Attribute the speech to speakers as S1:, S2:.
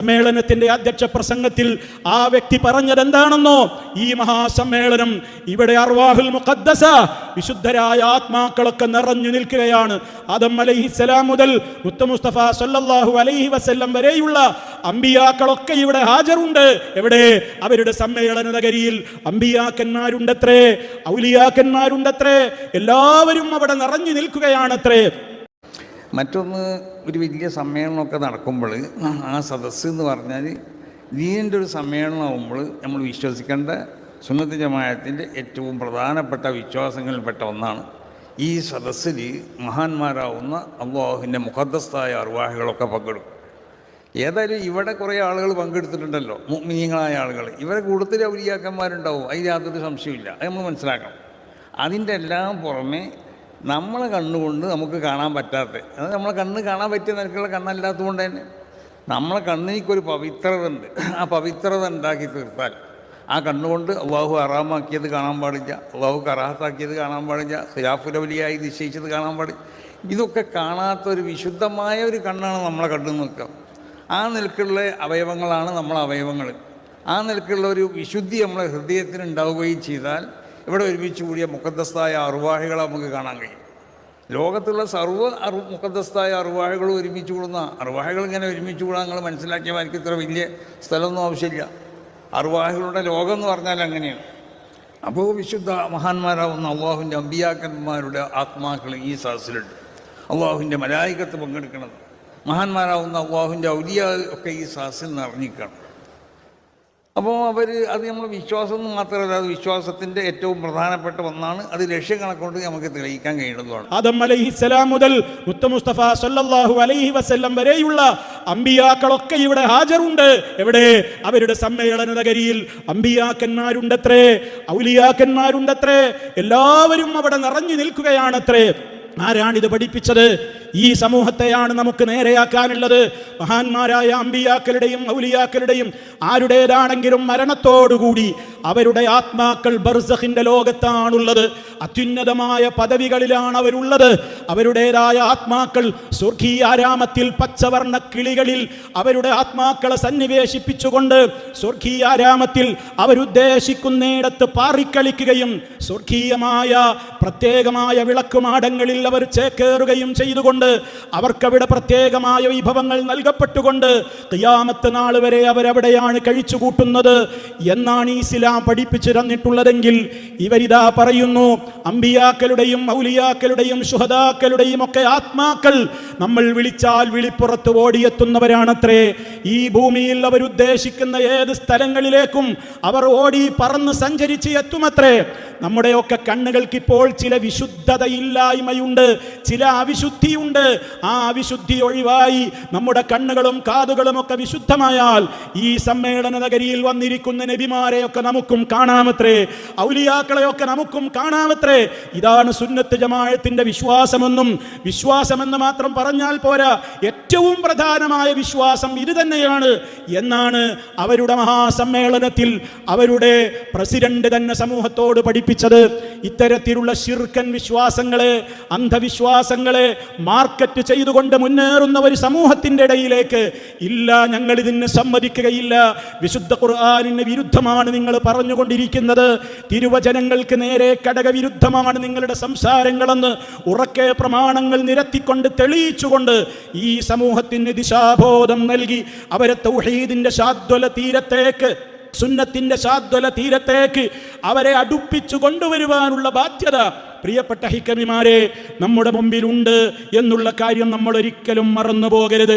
S1: സമ്മേളനത്തിന്റെ അധ്യക്ഷ പ്രസംഗത്തിൽ ആ വ്യക്തി പറഞ്ഞത് എന്താണെന്നോ ഈ മഹാസമ്മേളനം ഇവിടെ അർവാഹുൽ മുഖദ്ദസ വിശുദ്ധരായ ആത്മാക്കളൊക്കെ നിറഞ്ഞു നിൽക്കുകയാണ്. ആദം അലൈഹിസ്സലാം മുതൽ മുസ്തഫ സല്ലല്ലാഹു അലൈഹി വസല്ലം വരെയുള്ള അമ്പിയാക്കളൊക്കെ ഇവിടെ ഹാജറുണ്ട് എവിടെ? അവരുടെ സമ്മേളന നഗരിയിൽ. അമ്പിയാക്കന്മാരുണ്ടത്രേ ഔലിയാക്കന്മാരുണ്ടത്രേ എല്ലാവരും അവിടെ നിറഞ്ഞു നിൽക്കുകയാണത്രേ.
S2: മറ്റൊന്ന് ഒരു വലിയ സമ്മേളനമൊക്കെ നടക്കുമ്പോൾ ആ സദസ്സ് എന്ന് പറഞ്ഞാൽ ദീനിന്റെ ഒരു സമ്മേളനമാകുമ്പോൾ നമ്മൾ വിശ്വസിക്കേണ്ട സുന്നത്ത് ജമായത്തിന്റെ ഏറ്റവും പ്രധാനപ്പെട്ട വിശ്വാസങ്ങളിൽപ്പെട്ട ഒന്നാണ്. ഈ സദസ്സിൽ മഹാന്മാരാവുന്ന അള്ളാഹുവിന്റെ മുഖദ്ദസ്ഥായ അർവാഹികളൊക്കെ പങ്കെടുക്കും ഏതായാലും ഇവിടെ കുറേ ആളുകൾ പങ്കെടുത്തിട്ടുണ്ടല്ലോ മുഗ്മിനീങ്ങളായ ആളുകൾ. ഇവരെ കൂടുതൽ ഔലിയാക്കന്മാരുണ്ടാവും അതിൽ യാതൊരു സംശയമില്ല അത് നമ്മൾ മനസ്സിലാക്കണം. അതിന്റെ എല്ലാം പുറമെ നമ്മളെ കണ്ണുകൊണ്ട് നമുക്ക് കാണാൻ പറ്റാത്ത അത് നമ്മളെ കണ്ണ് കാണാൻ പറ്റിയ നിരക്കുള്ള കണ്ണല്ലാത്തതുകൊണ്ട് തന്നെ. നമ്മളെ കണ്ണിക്കൊരു പവിത്രത ഉണ്ട് ആ പവിത്രത ഉണ്ടാക്കി തീർത്താൽ ആ കണ്ണുകൊണ്ട് അള്ളാഹു അറാമാക്കിയത് കാണാൻ പാടില്ല അള്ളാഹു കറാഹത്താക്കിയത് കാണാൻ പാടില്ല സിലാഫുലവലിയായി നിശ്ചയിച്ചത് കാണാൻ പാടില്ല. ഇതൊക്കെ കാണാത്ത ഒരു വിശുദ്ധമായ ഒരു കണ്ണാണ് നമ്മളെ കണ്ണു നിൽക്കുക. ആ നിൽക്കുള്ള അവയവങ്ങളാണ് നമ്മളെ അവയവങ്ങൾ. ആ നിൽക്കുള്ള ഒരു വിശുദ്ധി നമ്മളെ ഹൃദയത്തിന് ഉണ്ടാവുകയും ചെയ്താൽ ഇവിടെ ഒരുമിച്ച് കൂടിയ മുഖദ്ദസ്ഥായ അറുവാഹികളെ നമുക്ക് കാണാൻ കഴിയും. ലോകത്തുള്ള സർവ അറു മുഖദ്ദസ്ഥായ അറുവാഴകളും ഒരുമിച്ച് കൂടുന്ന അറുവാഴകൾ ഇങ്ങനെ ഒരുമിച്ച് കൂടാൻ നിങ്ങൾ മനസ്സിലാക്കിയ എനിക്ക് ഇത്ര വലിയ സ്ഥലമൊന്നും ആവശ്യമില്ല. അറുവാഹികളുടെ ലോകം എന്ന് പറഞ്ഞാൽ അങ്ങനെയാണ്. അപ്പോൾ വിശുദ്ധ മഹാന്മാരാവുന്ന അള്ളാഹുവിന്റെ അമ്പിയാക്കന്മാരുടെ ആത്മാക്കൾ ഈ സദസ്സിലുണ്ട്. അള്ളാഹുവിന്റെ മലായികത്ത് പങ്കെടുക്കുന്നത് മഹാന്മാരാവുന്ന അള്ളാഹുവിന്റെ ഔലിയ ഒക്കെ ഈ സദസ്സിൽ നിറഞ്ഞിക്കണം അപ്പോൾ അവർ അത് നമ്മൾ വിശ്വാസം എന്ന് മാത്രമല്ല അത് വിശ്വാസത്തിന്റെ ഏറ്റവും പ്രധാനപ്പെട്ട ഒന്നാണ്. അത് ലക്ഷ്യങ്ങളെക്കൊണ്ട് നമുക്ക് തെളിയിക്കാൻ കഴിയുന്നതുമാണ്
S1: ആദം അലൈഹിസ്സലാം മുതൽ മുസ്തഫ സല്ലല്ലാഹു അലൈഹി വസല്ലം വരെയുള്ള അമ്പിയാക്കളൊക്കെ ഇവിടെ ഹാജറുണ്ട് എവിടെ? അവരുടെ സമ്മേളന നഗരിയിൽ അമ്പിയാക്കന്മാരുണ്ടത്രേ ഔലിയാക്കന്മാരുണ്ടത്രേ എല്ലാവരും അവിടെ നിറഞ്ഞു നിൽക്കുകയാണത്രേ. ആരാണിത് പഠിപ്പിച്ചത്? ഈ സമൂഹത്തെയാണ് നമുക്ക് നേരെയാക്കാനുള്ളത്. മഹാന്മാരായ അമ്പിയാക്കളുടെയും ഔലിയാക്കളുടെയും ആരുടേതാണെങ്കിലും മരണത്തോടുകൂടി അവരുടെ ആത്മാക്കൾ ബർസഖിന്റെ ലോകത്താണുള്ളത്. അത്യുന്നതമായ പദവികളിലാണ് അവരുള്ളത്. അവരുടേതായ ആത്മാക്കൾ സ്വർഗീയാരാമത്തിൽ പച്ചവർണ കിളികളിൽ അവരുടെ ആത്മാക്കളെ സന്നിവേശിപ്പിച്ചുകൊണ്ട് സ്വർഗീയാരാമത്തിൽ അവരുദ്ദേശിക്കുന്നിടത്ത് പാറിക്കളിക്കുകയും സ്വർഗീയമായ പ്രത്യേകമായ വിളക്കുമാടങ്ങളിൽ അവർ ചേക്കേറുകയും ചെയ്തുകൊണ്ട് അവർക്കവിടെ പ്രത്യേകമായ വിഭവങ്ങൾ നൽകപ്പെട്ടുകൊണ്ട് ഖിയാമത്ത് നാൾ വരെ അവരവിടെയാണ് കഴിച്ചുകൂട്ടുന്നത് എന്നാണ് ഈ ഇസ്ലാം പഠിപ്പിച്ചു തന്നിട്ടുള്ളതെങ്കിൽ ഇവരിതാ പറയുന്നു അമ്പിയാക്കളുടെയും ഔലിയാക്കളുടെയും ശുഹദാക്കളുടെയും ഒക്കെ ആത്മാക്കൾ നമ്മൾ വിളിച്ചാൽ വിളിപ്പുറത്ത് ഓടിയെത്തുന്നവരാണത്രേ. ഈ ഭൂമിയിൽ അവരുദ്ദേശിക്കുന്ന ഏത് സ്ഥലങ്ങളിലേക്കും അവർ ഓടി പറന്ന് സഞ്ചരിച്ച് എത്തുമത്രേ. നമ്മുടെയൊക്കെ കണ്ണുകൾക്ക് ഇപ്പോൾ ചില വിശുദ്ധതയില്ലായ്മയുണ്ട് ചില അവിശുദ്ധിയുണ്ട്. ആ അവിശുദ്ധി ഒഴിവായി നമ്മുടെ കണ്ണുകളും കാതുകളും ഒക്കെ വിശുദ്ധമായാൽ ഈ സമ്മേളന നഗരിയിൽ വന്നിരിക്കുന്ന നബിമാരെയൊക്കെ നമുക്കും കാണാമത്രേ. ഔലിയാക്കളെയൊക്കെ നമുക്കും കാണാമത്രേ. ഇതാണ് സുന്നത്ത് ജമാഅത്തിന്റെ വിശ്വാസമെന്നും വിശ്വാസമെന്ന് മാത്രം പറഞ്ഞാൽ പോരാ. ഏറ്റവും പ്രധാനമായ വിശ്വാസം ഇത് തന്നെയാണ് എന്നാണ് അവരുടെ മഹാസമ്മേളനത്തിൽ അവരുടെ പ്രസിഡന്റ് തന്നെ സമൂഹത്തോട് പഠിപ്പിച്ചത്. ഇത്തരത്തിലുള്ള ശിർക്കൻ വിശ്വാസങ്ങളെ അന്ധവിശ്വാസങ്ങളെ മാർക്കറ്റ് ചെയ്തുകൊണ്ട് മുന്നേറുന്ന ഒരു സമൂഹത്തിന്റെ ഇടയിലേക്ക് ഇല്ല ഞങ്ങൾ ഇതിന് സമ്മതിക്കുകയില്ല. വിശുദ്ധ ഖുർആാനിന് വിരുദ്ധമാണ് നിങ്ങൾ പറഞ്ഞുകൊണ്ടിരിക്കുന്നത്. തിരുവചനങ്ങൾക്ക് നേരെ കടകവിരുദ്ധമാണ് നിങ്ങളുടെ സംസാരങ്ങളെന്ന് ഉറക്കെ പ്രമാണങ്ങൾ നിരത്തിക്കൊണ്ട് തെളിയിച്ചുകൊണ്ട് ഈ സമൂഹത്തിന് ദിശാബോധം നൽകി അവരെ തൗഹീദിന്റെ ശാദ്വല തീരത്തേക്ക് സുന്നത്തിന്റെ ശാദ്വല തീരത്തേക്ക് അവരെ അടുപ്പിച്ചു കൊണ്ടുവരുവാനുള്ള ബാധ്യത പ്രിയപ്പെട്ട ഹിക്കമിമാരെ നമ്മുടെ മുമ്പിലുണ്ട് എന്നുള്ള കാര്യം നമ്മൾ ഒരിക്കലും മറന്നു പോകരുത്